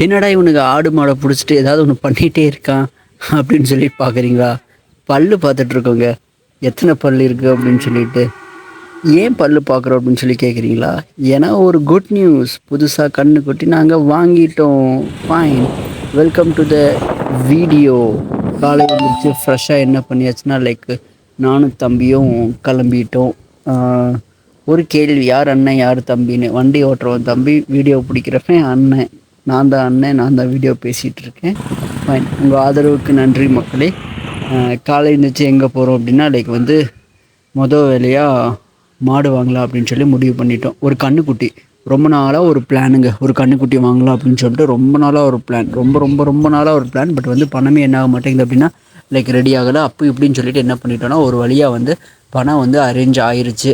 என்னடா இவனுக்கு ஆடு மாடை பிடிச்சிட்டு ஏதாவது ஒன்று பண்ணிகிட்டே இருக்கான் அப்படின்னு சொல்லி பார்க்குறீங்களா? பல்லு பார்த்துட்ருக்கோங்க எத்தனை பல் இருக்குது அப்படின்னு சொல்லிட்டு. ஏன் பல்லு பார்க்குறோம் அப்படின்னு சொல்லி கேட்குறீங்களா ஏன்னா ஒரு குட் நியூஸ் புதுசாக கண்ணு கொட்டி நாங்கள் வாங்கிட்டோம். Fine welcome to the video காலை எழுந்திரிச்சு ஃப்ரெஷ்ஷாக என்ன பண்ணியாச்சுன்னா லைக் நானும் தம்பியும் கிளம்பிட்டோம். ஒரு கேள்வி யார் அண்ணன் யார் தம்பின்னு? வண்டி ஓட்டுறவன் தம்பி வீடியோ பிடிக்கிறவன் அண்ணன். நான் தான் அண்ணன் நான் தான் வீடியோ பேசிகிட்டு இருக்கேன். ஃபைன் உங்கள் ஆதரவுக்கு நன்றி மக்களே. காலை எழுந்திரிச்சு எங்கே போகிறோம் அப்படின்னா லைக் வந்து மொதல் வேலையாக மாடு வாங்கலாம் அப்படின்னு சொல்லி முடிவு பண்ணிட்டோம். ஒரு கண்ணுக்குட்டி ரொம்ப நாளாக ஒரு பிளானுங்க ஒரு கண்ணுக்குட்டி வாங்கலாம் அப்படின்னு சொல்லிட்டு ரொம்ப நாளாக ஒரு பிளான் ரொம்ப ரொம்ப ரொம்ப நாளாக ஒரு பிளான் பட் வந்து பணமே என்ன ஆக மாட்டேங்குது அப்படின்னா லைக் ரெடி ஆகலை. அப்போ இப்படின்னு சொல்லிட்டு என்ன பண்ணிட்டோன்னா ஒரு வழியாக வந்து பணம் வந்து அரேஞ்ச் ஆயிடுச்சு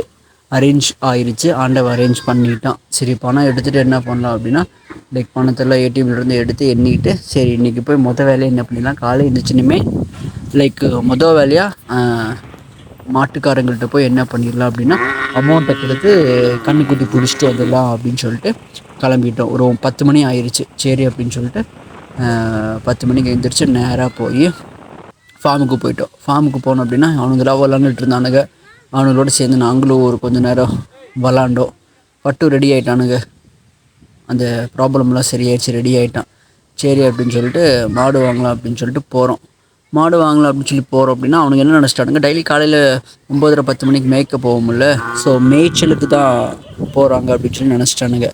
அரேஞ்ச் ஆயிடுச்சு ஆண்டவன் அரேஞ்ச் பண்ணிட்டான். சரி பணம் எடுத்துகிட்டு என்ன பண்ணலாம் அப்படின்னா லைக் பணத்தெல்லாம் ஏடிஎம்லேருந்து எடுத்து எண்ணிக்கிட்டு சரி இன்றைக்கி போய் மொதல் வேலையை என்ன பண்ணிடலாம்? காலை இருந்துச்சுன்னுமே லைக் மொதல் வேலையாக மாட்டுக்காரங்கள்ட்ட போய் என்ன பண்ணிடலாம் அப்படின்னா அமௌண்ட்டை கொடுத்து கண்ணுக்குட்டி பிடிச்சிட்டு வந்துடலாம் அப்படின்னு சொல்லிட்டு கிளம்பிட்டோம். ஒரு பத்து மணி ஆயிடுச்சு சரி அப்படின்னு சொல்லிட்டு பத்து மணிக்கு எழுந்திரிச்சு நேராக போய் ஃபார்முக்கு போயிட்டோம். ஃபார்முக்கு போனோம் அப்படின்னா அவனுங்களாம் விளாண்டுட்டு இருந்தானுங்க. அவனுங்களோட சேர்ந்து நாங்களும் ஒரு கொஞ்ச நேரம் விளாண்டோம். பட்டு ரெடி ஆகிட்டானுங்க அந்த ப்ராப்ளம்லாம் சரியாயிடுச்சு ரெடி ஆகிட்டான் சரி அப்படின்னு சொல்லிட்டு மாடு வாங்கலாம் அப்படின்னு சொல்லிட்டு போகிறோம் மாடு வாங்கலாம் அப்படின்னு சொல்லி போகிறோம் அப்படின்னா அவனுங்க என்ன நினச்சிட்டானுங்க? டெய்லி காலையில் ஒம்பதரை பத்து மணிக்கு மேய்க்க போகும்ல ஸோ மேய்ச்சலுக்கு தான் போகிறாங்க அப்படின்னு சொல்லி நினச்சிட்டானுங்க.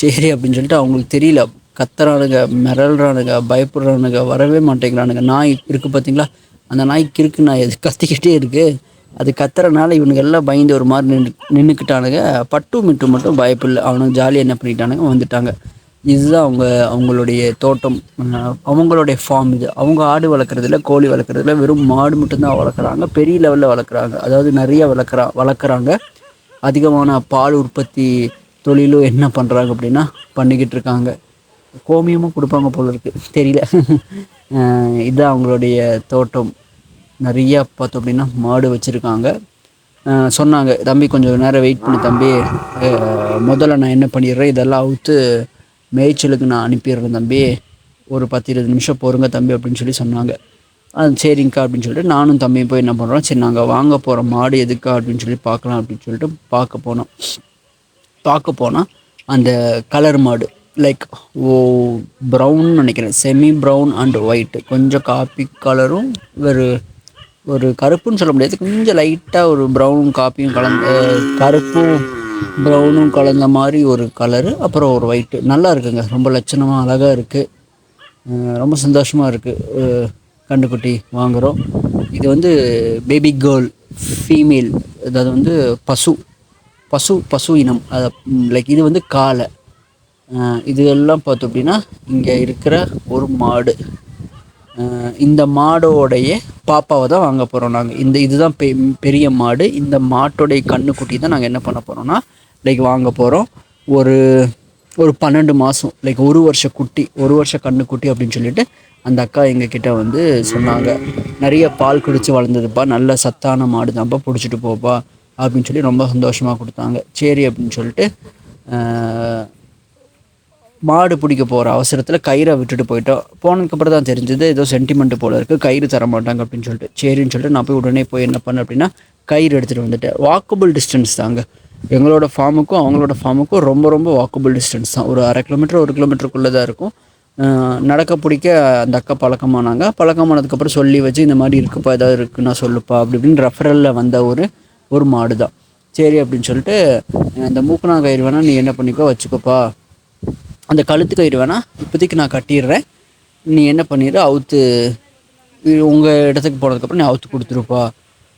சரி அப்படின்னு சொல்லிட்டு அவங்களுக்கு தெரியல. கத்துறானுங்க மிரள்றானுங்க பயப்படுறானுங்க வரவே மாட்டேங்கிறானுங்க. நாய் இருக்குது பார்த்தீங்களா அந்த நாய் கிறுக்கு நாய் அது கத்திக்கிட்டே இருக்குது அது கத்துறனால இவனுங்க எல்லாம் பயந்து ஒரு மாதிரி நின்று நின்றுக்கிட்டானுங்க பட்டு மிட்டு மட்டும் பயப்பில்லை. அவனுங்க ஜாலியாக என்ன பண்ணிட்டானுங்க? வந்துட்டாங்க. இதுதான் அவங்க அவங்களுடைய தோட்டம். அவங்களுடைய ஃபார்ம் இது. அவங்க ஆடு வளர்க்குறதுல கோழி வளர்க்குறதுல வெறும் மாடு மட்டும்தான் வளர்க்குறாங்க. பெரிய லெவலில் வளர்க்குறாங்க. அதாவது நிறைய வளர்க்குறா வளர்க்குறாங்க. அதிகமான பால் உற்பத்தி தொழிலும் என்ன பண்ணுறாங்க அப்படின்னா பண்ணிக்கிட்டு இருக்காங்க. கோமியமும் கொடுப்பாங்க போல இருக்குது தெரியல. இதுதான் அவங்களுடைய தோட்டம். நிறையா பார்த்தோம் அப்படின்னா மாடு வச்சுருக்காங்க. சொன்னாங்க தம்பி கொஞ்சம் நேரம் வெயிட் பண்ணு தம்பி. முதல்ல நான் என்ன பண்ணிடுறேன்? இதெல்லாம் அவுத்து மேய்ச்சலுக்கு நான் அனுப்பிடுறேன் தம்பி. ஒரு பத்து இருபது நிமிஷம் போருங்க தம்பி அப்படின்னு சொல்லி சொன்னாங்க. அது சரிங்க்கா அப்படின்னு சொல்லிட்டு நானும் தம்பியும் போய் என்ன பண்ணுறோம் சரி நாங்கள் வாங்க போகிற மாடு எதுக்கா? அப்படின்னு சொல்லி பார்க்கலாம் அப்படின்னு சொல்லிட்டு பார்க்க போனோம். பார்க்க போனால் அந்த கலர் மாடு லைக் ஓ ப்ரௌன் நினைக்கிறேன். செமி ப்ரௌன் அண்ட் ஒயிட் கொஞ்சம் காப்பி கலரும் ஒரு ஒரு கருப்புன்னு சொல்ல முடியாது. கொஞ்சம் லைட்டாக ஒரு ப்ரௌன் காப்பியும் கலந்த கருப்பும் ப்ரௌனும் கலந்த மாதிரி ஒரு கலரு அப்புறம் ஒரு ஒயிட்டு நல்லா இருக்குங்க. ரொம்ப லட்சணமாக அழகாக இருக்குது ரொம்ப சந்தோஷமாக இருக்குது கண்டுக்குட்டி வாங்குகிறோம் இது வந்து பேபி கேர்ள் ஃபீமேல் அதாவது வந்து பசு. பசு பசு இனம். அதை லைக் இது வந்து காளை இது எல்லாம் பார்த்தோம் அப்படின்னா இங்கே இருக்கிற ஒரு மாடு. இந்த மாடோடைய பாப்பாவை தான் வாங்க போகிறோம் நாங்கள் இந்த இதுதான் பெ பெரிய மாடு. இந்த மாட்டோடைய கண்ணுக்குட்டி தான் நாங்கள் என்ன பண்ண போகிறோம்னா லைக் வாங்க போகிறோம் ஒரு ஒரு பன்னெண்டு மாதம் லைக் ஒரு வருஷ குட்டி ஒரு வருஷ கண்ணுக்குட்டி அப்படின்னு சொல்லிட்டு அந்த அக்கா எங்ககிட்ட வந்து சொன்னாங்க. நிறைய பால் குடித்து வளர்ந்ததுப்பா நல்ல சத்தான மாடு தான்ப்பா பிடிச்சிட்டு போப்பா அப்படின்னு சொல்லி ரொம்ப சந்தோஷமாக கொடுத்தாங்க. சரி அப்படின்னு சொல்லிட்டு மாடு பிடிக்க போகிற அவசரத்தில் கயிறை விட்டுட்டு போயிட்டோம். போனதுக்கப்புறம் தான் தெரிஞ்சது ஏதோ சென்டிமெண்ட் போல இருக்குது கயிறு தர மாட்டாங்க அப்படின்னு சொல்லிட்டு. சரின்னு சொல்லிட்டு நான் போய் உடனே போய் என்ன பண்ணேன் அப்படின்னா கயிறு எடுத்துகிட்டு வந்துட்டேன். வாக்கபிள் டிஸ்டன்ஸ் தாங்க. எங்களோட ஃபார்முக்கும் அவங்களோட ஃபார்முக்கும் ரொம்ப ரொம்ப வாக்கபிள் டிஸ்டன்ஸ் தான். ஒரு அரை கிலோமீட்டர் ஒரு கிலோமீட்டருக்குள்ளே தான் இருக்கும். நடக்க பிடிக்க அந்த அக்கா பழக்கமானாங்க. பழக்கமானதுக்கப்புறம் சொல்லி வச்சு இந்த மாதிரி இருக்குப்பா ஏதாவது இருக்குன்னா சொல்லுப்பா அப்படி இப்படின்னு ரெஃபரலில் வந்த ஒரு ஒரு மாடு தான். சரி அப்படின்னு சொல்லிட்டு இந்த மூக்குனா கயிறு வேணால் நீ என்ன பண்ணிக்கோ வச்சுக்கோப்பா. அந்த கழுத்து கயிறு வேணால் இப்போதைக்கு நான் கட்டிடுறேன். நீ என்ன பண்ணிடு அவுத்து உங்கள் இடத்துக்கு போனதுக்கப்புறம் நீ அவுத்து கொடுத்துருப்பா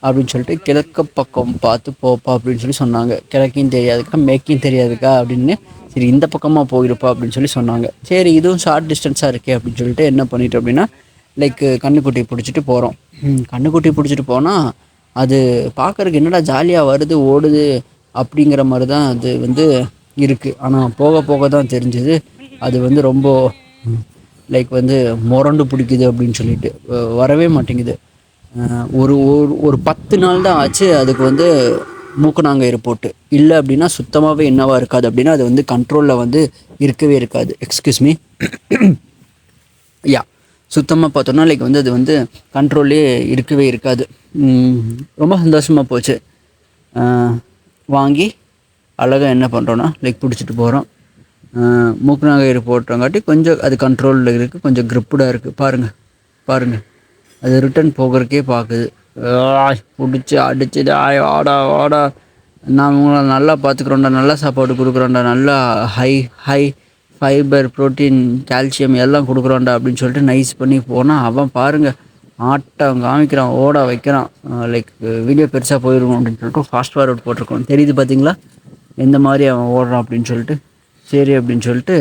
அப்படின்னு சொல்லிட்டு கிழக்கு பக்கம் பார்த்து போப்பா அப்படின்னு சொல்லி சொன்னாங்க. கிழக்கையும் தெரியாதுக்கா மேற்கையும் தெரியாதுக்கா அப்படின்னு சரி இந்த பக்கமாக போயிருப்பா அப்படின்னு சொல்லி சொன்னாங்க. சரி இதுவும் ஷார்ட் டிஸ்டன்ஸாக இருக்கே அப்படின்னு சொல்லிட்டு என்ன பண்ணிட்டோம் அப்படின்னா லைக் கண்ணுக்குட்டி பிடிச்சிட்டு போகிறோம் கண்ணுக்குட்டி பிடிச்சிட்டு போனால் அது பார்க்குறதுக்கு என்னடா ஜாலியாக வருது ஓடுது அப்படிங்கிற மாதிரி தான் அது வந்து இருக்குது ஆனால் போக போக தான் தெரிஞ்சது. அது வந்து ரொம்ப லைக் வந்து முரண்டு பிடிக்குது அப்படின்னு சொல்லிட்டு வரவே மாட்டேங்குது. ஒரு ஒரு ஒரு பத்து நாள் தான் ஆச்சு அதுக்கு வந்து மூக்கணாங்கயிறு போட்டு இல்லை அப்படின்னா சுத்தமாகவே என்னவாக இருக்காது அப்படின்னா அது வந்து கண்ட்ரோலில் வந்து இருக்கவே இருக்காது. எக்ஸ்கியூஸ் மீ யா சுத்தமாக பார்த்தோன்னா லைக் வந்து அது வந்து கண்ட்ரோல்லே இருக்கவே இருக்காது. ரொம்ப சந்தோஷமாக போச்சு. வாங்கி அழகாக என்ன பண்ணுறோன்னா லைக் பிடிச்சிட்டு போகிறோம் மூக்குநாகயிறு போட்டங்காட்டி கொஞ்சம் அது கண்ட்ரோலில் இருக்குது கொஞ்சம் க்ரிப்புடாக இருக்குது பாருங்கள் பாருங்கள் அது ரிட்டன் போகிறக்கே பார்க்குது பிடிச்சி அடிச்சு ஆய் ஆடா ஆடா நான் உங்களை நல்லா பார்த்துக்குறோண்டா நல்லா சாப்பாடு கொடுக்குறோண்டா நல்லா high high fibre protein calcium எல்லாம் கொடுக்குறோண்டா அப்படின்னு சொல்லிட்டு நைஸ் பண்ணி போனால் அவன் பாருங்கள் ஆட்டம் காமிக்கிறான் ஓட வைக்கிறான். லைக் வீடியோ பெருசாக போயிடும் அப்படின்னு சொல்லிட்டு ஃபாஸ்ட் ஃபார்வர்ட் போட்டிருக்கோம். தெரியுது பார்த்தீங்களா எந்த மாதிரி அவன் ஓடுறான் அப்படின்னு சொல்லிட்டு. சரி அப்படின்னு சொல்லிட்டு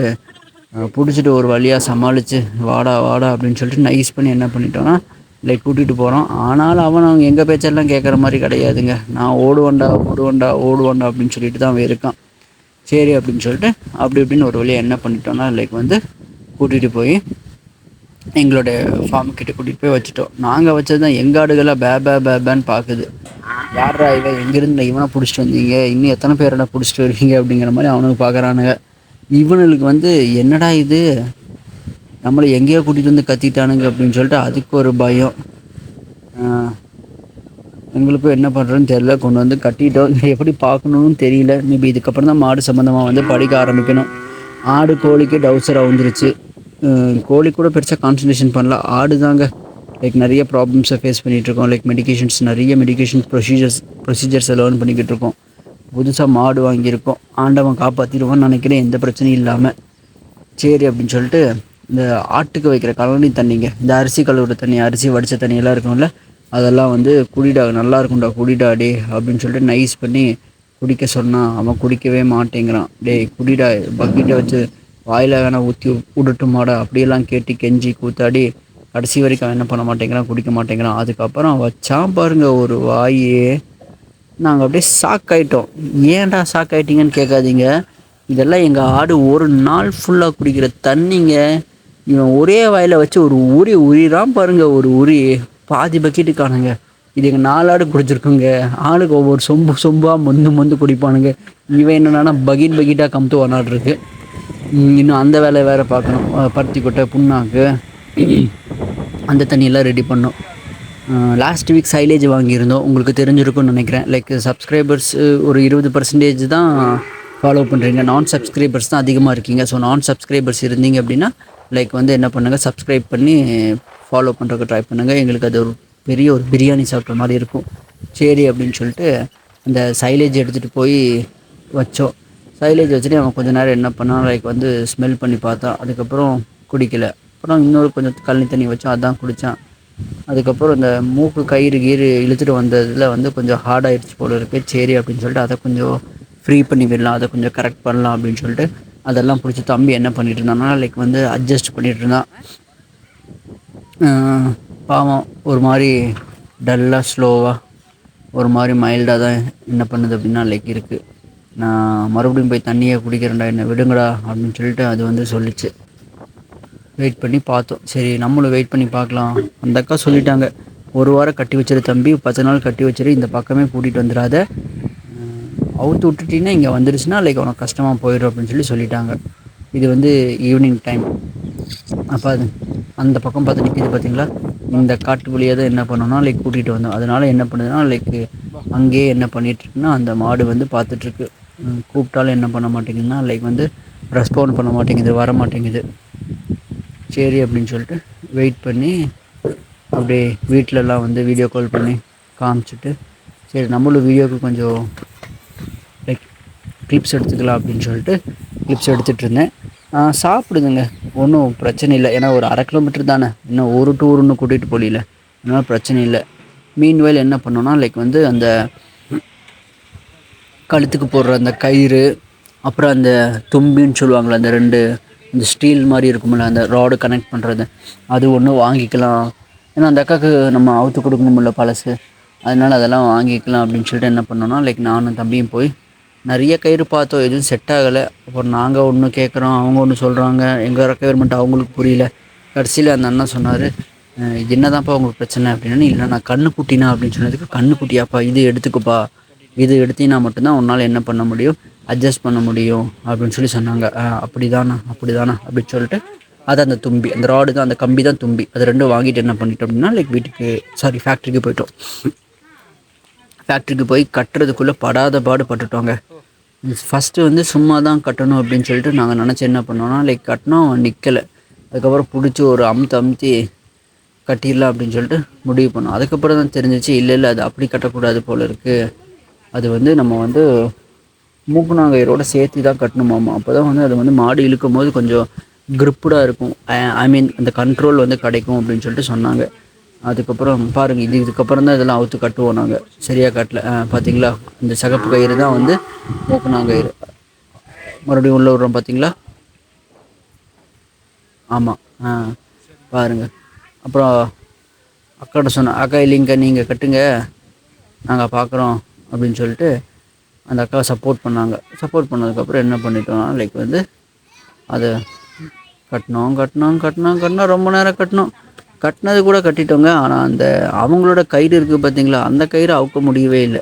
பிடிச்சிட்டு ஒரு வழியாக சமாளித்து வாடா வாடா அப்படின்னு சொல்லிட்டு நைஸ் பண்ணி என்ன பண்ணிட்டோன்னா லைக் கூட்டிகிட்டு போகிறோம் ஆனாலும் அவன் அவங்க எங்கள் பேச்செல்லாம் கேட்குற மாதிரி கிடையாதுங்க. நான் ஓடுவண்டா ஓடுவண்டா ஓடுவண்டா அப்படின்னு சொல்லிட்டு தான் அவன் இருக்கான். சரி அப்படின்னு சொல்லிட்டு அப்படி இப்படின்னு ஒரு வழியாக என்ன பண்ணிட்டோன்னா லைக் வந்து கூட்டிகிட்டு போய் எங்களோட ஃபார்ம் கிட்ட கூட்டிகிட்டு போய் வச்சுட்டோம். நாங்கள் வச்சது தான் எங்கள் ஆடுகளாக பே பே பேன்னு பார்க்குது யாரா இவன்? எங்கேருந்து இவனை பிடிச்சிட்டு வந்தீங்க? இன்னும் எத்தனை பேர் என்ன பிடிச்சிட்டு வருவீங்க? அப்படிங்கிற மாதிரி அவனுக்கு பார்க்குறானுங்க இவனுக்கு வந்து என்னடா இது? நம்மளை எங்கேயோ கூட்டிகிட்டு வந்து கத்திட்டானுங்க அப்படின்னு சொல்லிட்டு அதுக்கு ஒரு பயம். எங்களுக்கும் என்ன பண்ணுறோன்னு தெரில கொண்டு வந்து கட்டிட்டோம். எப்படி பார்க்கணுன்னு தெரியல. மேபி இதுக்கப்புறம் தான் மாடு சம்மந்தமாக வந்து படிக்க ஆரம்பிக்கணும். ஆடு கோழிக்கு டவுசராக வந்துருச்சு. கோழி கூட பெருசாக கான்சன்ட்ரேஷன் பண்ணல. ஆடு தாங்க. லைக் நிறைய ப்ராப்ளம்ஸை ஃபேஸ் பண்ணிகிட்ருக்கோம் லைக் மெடிக்கேஷன்ஸ் நிறைய மெடிக்கேஷன் ப்ரொசீஜர்ஸ் ப்ரொசீஜர்ஸை லேர்ன் பண்ணிக்கிட்டு இருக்கோம். புதுசாக மாடு வாங்கியிருக்கோம். ஆண்டவன் காப்பாற்றிடுவான்னு நினைக்கிறேன். எந்த பிரச்சனையும் இல்லாமல் சரி அப்படின்னு சொல்லிட்டு இந்த ஆட்டுக்கு வைக்கிற கலனி தண்ணிங்க இந்த அரிசி கழுவுற தண்ணி அரிசி வடித்த தண்ணியெல்லாம் இருக்கும்ல அதெல்லாம் வந்து குடிடா நல்லா இருக்கும்டா குடிடாடி அப்படின்னு சொல்லிட்டு நைஸ் பண்ணி குடிக்க சொன்னான் அவன் குடிக்கவே மாட்டேங்கிறான். டேய் குடிடா பக்கெட்டை வச்சு வாயில் வேணால் ஊற்றி விடட்டுமாடா அப்படியெல்லாம் கேட்டு கெஞ்சி கூத்தாடி கடைசி வரைக்கும் அவன் என்ன பண்ண மாட்டேங்கிறான் குடிக்க மாட்டேங்கிறான். அதுக்கப்புறம் வச்சான் பாருங்கள் ஒரு வாயே. நாங்கள் அப்படியே ஷாக் ஆகிட்டோம் ஏன்டா ஷாக் ஆகிட்டீங்கன்னு கேட்காதீங்க. இதெல்லாம் எங்கள் ஆடு ஒரு நாள் ஃபுல்லாக குடிக்கிற தண்ணிங்க. இவன் ஒரே வயலை வச்சு ஒரு உரி உரிதான் பாருங்கள் ஒரு உரி. பாதி பக்கெட்டு காணுங்க இது எங்கள் நாலு ஆடு குடிச்சிருக்குங்க. ஆளுக்கு ஒவ்வொரு சொம்பு சொம்பாக மொந்து மொந்து குடிப்பானுங்க. இவன் என்னென்னா பக்கெட் பக்கெட்டாக கம்த்து வனாட்ருக்கு இன்னும் அந்த வேலையை வேறு பார்க்கணும். பருத்தி கொட்டை புண்ணாக்கு. அந்த தண்ணியெல்லாம் ரெடி பண்ணோம். லாஸ்ட் வீக் சைலேஜ் வாங்கியிருந்தோம். உங்களுக்கு தெரிஞ்சிருக்கும்னு நினைக்கிறேன். லைக் சப்ஸ்கிரைபர்ஸ் ஒரு இருபது பர்சன்டேஜ் தான் ஃபாலோ பண்ணுறீங்க நான் சப்ஸ்கிரைபர்ஸ் தான் அதிகமாக இருக்கீங்க. ஸோ நான் சப்ஸ்கிரைபர்ஸ் இருந்தீங்க அப்படின்னா லைக் வந்து என்ன பண்ணுங்கள் சப்ஸ்கிரைப் பண்ணி ஃபாலோ பண்ணுறதுக்கு ட்ரை பண்ணுங்கள் எங்களுக்கு அது ஒரு பெரிய ஒரு பிரியாணி சாப்பிட்ற மாதிரி இருக்கும். சரி அப்படின்னு சொல்லிட்டு அந்த சைலேஜ் எடுத்துகிட்டு போய் வச்சோம். சைலேஜ் வச்சுட்டு அவன் கொஞ்ச நேரம் என்ன பண்ணான்? லைக் வந்து ஸ்மெல் பண்ணி பார்த்தான். அதுக்கப்புறம் குடிக்கல. அப்புறம் இன்னொரு கொஞ்சம் கழனி தண்ணி வச்சோம் அதான் குடித்தான் அதுக்கப்புறம் இந்த மூக்கு கயிறு கீறு இழுத்துட்டு வந்ததில் வந்து கொஞ்சம் ஹார்டாகிடுச்சு போல இருக்குது சரி அப்படின்னு சொல்லிட்டு அதை கொஞ்சம் ஃப்ரீ பண்ணி விடலாம் அதை கொஞ்சம் கரெக்ட் பண்ணலாம் அப்படின்னு சொல்லிட்டு அதெல்லாம் பிடிச்சி தம்பி என்ன பண்ணிட்டு இருந்தான்னா லைக் வந்து அட்ஜஸ்ட் பண்ணிகிட்டு இருந்தான் பாவம் ஒரு மாதிரி டல்லாக ஸ்லோவாக ஒரு மாதிரி மைல்டாக தான் என்ன பண்ணுது அப்படின்னா லைக் இருக்குது நான் மறுபடியும் போய் தண்ணியை குடிக்கிறேன்டா என்னை விடுங்கடா அப்படின்னு சொல்லிட்டு அது வந்து சொல்லிச்சு. வெயிட் பண்ணி பார்த்தோம். சரி நம்மளும் வெயிட் பண்ணி பார்க்கலாம். அந்த அக்கா சொல்லிட்டாங்க. ஒரு வாரம் கட்டி வச்சிரு தம்பி பத்து நாள் கட்டி வச்சிரு இந்த பக்கமே கூட்டிகிட்டு வந்துடாத. அவுத்து விட்டுட்டீங்கன்னா இங்கே வந்துருச்சுன்னா லைக் உனக்கு கஷ்டமாக போயிடும் அப்படின்னு சொல்லி சொல்லிட்டாங்க. இது வந்து ஈவினிங் டைம் அப்போ அது அந்த பக்கம் பார்த்து நிற்கிது பார்த்தீங்களா இந்த காட்டு வழியாக தான் என்ன பண்ணோம்னா லைக் கூட்டிகிட்டு வந்தோம். அதனால் என்ன பண்ணுதுன்னா லைக் அங்கேயே என்ன பண்ணிகிட்ருக்குன்னா அந்த மாடு வந்து பார்த்துட்ருக்கு கூப்பிட்டாலும் என்ன பண்ண மாட்டேங்குதுன்னா லைக் வந்து ரெஸ்பாண்ட் பண்ண மாட்டேங்குது வர மாட்டேங்குது சரி அப்படின்னு சொல்லிட்டு வெயிட் பண்ணி அப்படியே வீட்டிலலாம் வந்து வீடியோ கால் பண்ணி காமிச்சிட்டு சரி நம்மளும் வீடியோவுக்கு கொஞ்சம் லைக் கிளிப்ஸ் எடுத்துக்கலாம் அப்படின்னு சொல்லிட்டு கிளிப்ஸ் எடுத்துகிட்டு இருந்தேன். சாப்பிடுதுங்க. ஒன்றும் பிரச்சனை இல்லை. ஏன்னா ஒரு அரை கிலோமீட்டர் தானே. இன்னும் ஒரு டூர்னு கூட்டிகிட்டு போகல அதனால் பிரச்சனை இல்லை. மீன் வயல் என்ன பண்ணோன்னா லைக் வந்து அந்த கழுத்துக்கு போடுற அந்த கயிறு அப்புறம் அந்த தும்பின்னு சொல்லுவாங்களே அந்த ரெண்டு இந்த ஸ்டீல் மாதிரி இருக்குமில்ல அந்த ராடு கனெக்ட் பண்ணுறது அது ஒன்று வாங்கிக்கலாம். ஏன்னா அந்த அக்காவுக்கு நம்ம அவுத்து கொடுக்கணும்ல பழசு. அதனால் அதெல்லாம் வாங்கிக்கலாம் அப்படின்னு சொல்லிட்டு என்ன பண்ணோன்னா லைக் நானும் தம்பியும் போய் நிறைய கயிறு பார்த்தோம். எதுவும் செட் ஆகலை. அப்புறம் நாங்கள் ஒன்று கேட்குறோம் அவங்க ஒன்று சொல்கிறாங்க எங்கள் ரெக்குயர்மெண்ட் அவங்களுக்கு புரியல. கடைசியில் அந்த அண்ணன் சொன்னார் என்னதான்ப்பா உங்களுக்கு பிரச்சனை? அப்படின்னா. இல்லை நான் கண்ணு குட்டினா? அப்படின்னு சொன்னதுக்கு கண்ணு குட்டியாப்பா இது எடுத்துக்குப்பா. இது எடுத்தீங்கன்னா மட்டும்தான் உன்னால் என்ன பண்ண முடியும்? அட்ஜஸ்ட் பண்ண முடியும் அப்படின்னு சொல்லி சொன்னாங்க. அப்படி தானா அப்படி தானா அப்படின்னு சொல்லிட்டு அது அந்த தும்பி அந்த ராடு தான் அந்த கம்பி தான் தும்பி. அது ரெண்டும் வாங்கிட்டு என்ன பண்ணிட்டோம் அப்படின்னா லைக் வீட்டுக்கு சாரி ஃபேக்ட்ரிக்கு போயிட்டோம். ஃபேக்ட்ரிக்கு போய் கட்டுறதுக்குள்ளே படாத பாடு பட்டுட்டோங்க. ஃபஸ்ட்டு வந்து சும்மா தான் கட்டணும் அப்படின்னு சொல்லிட்டு நாங்கள் நினச்சி என்ன பண்ணோம்னா லைக் கட்டினோம் நிற்கலை அதுக்கப்புறம் பிடிச்சி ஒரு அமுத்து அமுத்தி கட்டிடலாம் அப்படின்னு சொல்லிட்டு முடிவு பண்ணோம். அதுக்கப்புறம் தான் தெரிஞ்சிச்சு இல்லை இல்லை அது அப்படி கட்டக்கூடாது போல் இருக்குது அது வந்து நம்ம வந்து மூக்குநாங்கயரோட சேர்த்து தான் கட்டணுமாமா? அப்போ தான் வந்து அது வந்து மாடு இழுக்கும் போது கொஞ்சம் கிரிப்புடாக இருக்கும். ஐ மீன் அந்த கண்ட்ரோல் வந்து கிடைக்கும் அப்படின்னு சொல்லிட்டு சொன்னாங்க. அதுக்கப்புறம் பாருங்கள் இது இதுக்கப்புறம் தான் இதெல்லாம் அவுத்து கட்டுவோம் நாங்கள் சரியாக கட்டல. பார்த்தீங்களா இந்த சகப்பு கயிறு தான் வந்து மூக்குநாங்கயிறு. மறுபடியும் உள்ள விடுறோம் பார்த்தீங்களா ஆமாம் ஆ பாருங்கள் அப்புறம் அக்காட்ட சொன்னேன் அக்கா இல்லைங்க நீங்கள் கட்டுங்க. நாங்கள் பார்க்குறோம் அப்படின்னு சொல்லிட்டு அந்த அக்காவை சப்போர்ட் பண்ணாங்க. சப்போர்ட் பண்ணதுக்கப்புறம் என்ன பண்ணிட்டோம்னா லைக் வந்து அதை கட்டினோம் கட்டினோம் கட்டினோம் கட்டினோம். ரொம்ப நேரம் கட்டினோம். கட்டினது கூட கட்டிட்டோங்க. ஆனால் அந்த அவங்களோட கயிறு இருக்குது பார்த்தீங்களா அந்த கயிறு அவுக்க முடியவே இல்லை.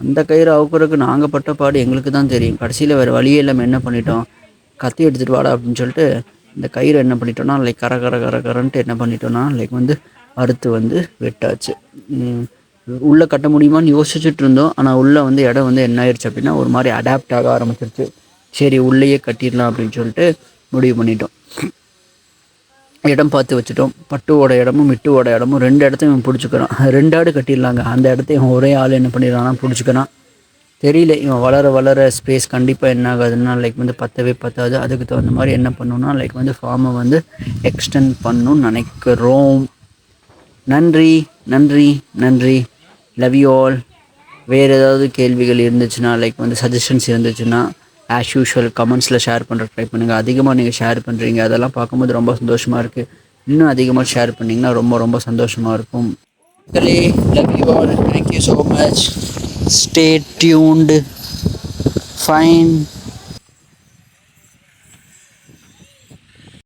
அந்த கயிறு அவுக்கிறதுக்கு நாங்கள் பட்ட பாடு எங்களுக்கு தான் தெரியும். கடைசியில் வேறு வழியே இல்லாமல் என்ன பண்ணிட்டோம்? கத்தி எடுத்துகிட்டு வாடா அப்படின்னு சொல்லிட்டு இந்த கயிறு என்ன பண்ணிட்டோம்னா லைக் கர கர கர கரன்ட்டு என்ன பண்ணிட்டோம்னா லைக் வந்து அறுத்து வந்து வெட்டாச்சு. உள்ளே கட்ட முடியுமான்னு யோசிச்சுட்டு இருந்தோம் ஆனால் உள்ளே வந்து இடம் வந்து என்ன ஆயிடுச்சு அப்படின்னா ஒரு மாதிரி அடாப்ட் ஆக ஆரம்பிச்சிருச்சு. சரி உள்ளேயே கட்டிடலாம் அப்படின்னு சொல்லிட்டு முடிவு பண்ணிட்டோம். இடம் பார்த்து வச்சுட்டோம். பட்டுவோட இடமும் மிட்டுவோட இடமும் ரெண்டு இடத்தையும் பிடிச்சிக்கிறான். ரெண்டு ஆடு கட்டிடலாங்க. அந்த இடத்தையும் ஒரே ஆள் என்ன பண்ணிடலாம்னா பிடிச்சிக்கிறான். தெரியல இவன் வளர வளர ஸ்பேஸ் கண்டிப்பாக என்ன ஆகாதுன்னா லைக் வந்து பத்தவே பத்தாது. அதுக்கு தகுந்த மாதிரி என்ன பண்ணணும்னா லைக் வந்து ஃபார்மை வந்து எக்ஸ்டெண்ட் பண்ணணும்னு நினைக்கிறோம். நன்றி. நன்றி நன்றி. லவ் யூ ஆல் வேறு ஏதாவது கேள்விகள் இருந்துச்சுன்னா லைக் வந்து சஜஷன்ஸ் இருந்துச்சுன்னா ஆஸ் யூஷுவல் கமெண்ட்ஸில் ஷேர் பண்ணுற ட்ரை பண்ணுங்கள் அதிகமாக நீங்கள் ஷேர் பண்ணுறீங்க அதெல்லாம் பார்க்கும்போது ரொம்ப சந்தோஷமாக இருக்குது இன்னும் அதிகமாக ஷேர் பண்ணிங்கன்னா ரொம்ப ரொம்ப சந்தோஷமாக இருக்கும். Love you all thank you so much stay tuned fine